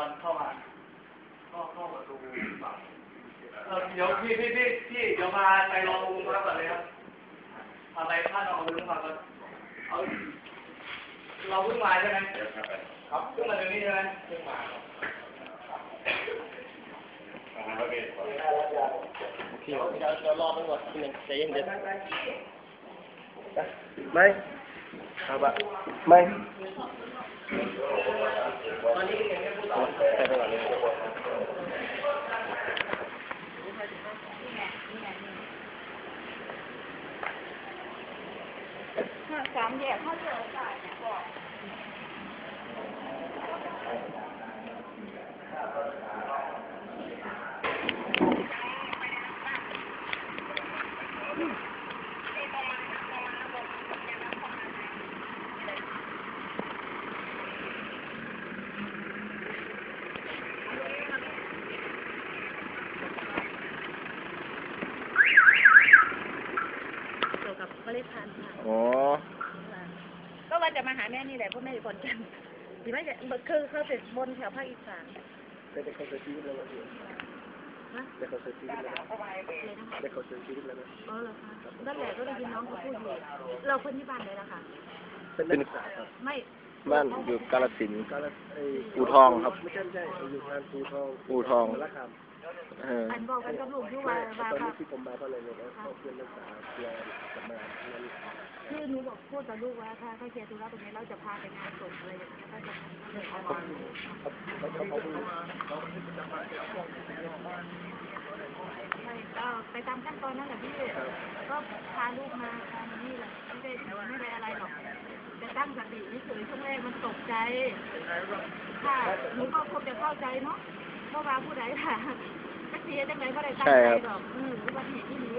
อนเข้ามา ก็เข้าประตูฝั่งเออเดี๋ยวพี่พี่พี่พี่เดี๋ยวมาไปรออุปกรณ์ก่อนเลยครับเอาไปท่านเอาไปลงมาก่อนเอาเราเพิ่งมาใช่ไหมครับเพิ่งมาตรงนี้ใช่ไหมเพิ่งมาครับพี่เดี๋ยวเดี๋ยวรอไปก่อนทีหนึงใจเย็นเดี๋ยวไม่ครับอะไม่ ไปไปก่อนเลย สามแยกเขาเจอได้เนี่ยบอกอืมยว กับเมล็ดพันธุ์ค่ะอ๋อ ก็ว่าจะมาหาแม่นี่แหละเพราะแม่อยู่ขอนแก่นทีไม่จะคือเขาติดบนแถวภาคอีสานได้ได้เขาเสียชีวิตแล้วนะฮะได้เขาเสียชีวิตแล้วนะเลยนะคะได้เขาเสียชีวิตแล้วนะอ๋อเหรอคะนั่นแหละก็ได้ยินน้องเขาพูดอยู่เราคนที่บ้านเลยล่ะค่ะเป็นนักศึกษาครับไม่บ้านอยู่กาฬสินธุ์กาลไอ้อู่ทองครับไม่ใช่ไม่ใช่อยู่งานปูทองอู่ทองละครับ เอออันบอกกันกับลูกที่ไม่ว่าว่าตอนนี้ว่าที่ผมมาเพราะอะไรเนี่ยนะเขาเพื่อนนักศึกษาเพื่อนจะมางั้นคือหนูบอกพูดกับลูกว่าถ้าถ้าเคลียร์ธุระตรงนี้เราจะพาไปงานศพอะไรอย่างเงี้ยก็จะเดินเอามาเขาเขาเขาเพิ่งใช่ก็ไปตามขั้นตอนนั่นแหละพี่ก็พาลูกมาทำนี่แหละไม่ได้ไม่ได้อะไรหรอกจะตั้งสตินี่คือช่วงแรกมันตกใจค่ะหนูก็คงจะเข้าใจเนาะ เพราะว่าผู้ใดค่ะจักเสียจังไหก็ได้ตั้งใจดอกอืมอุบัติหตุที่นี้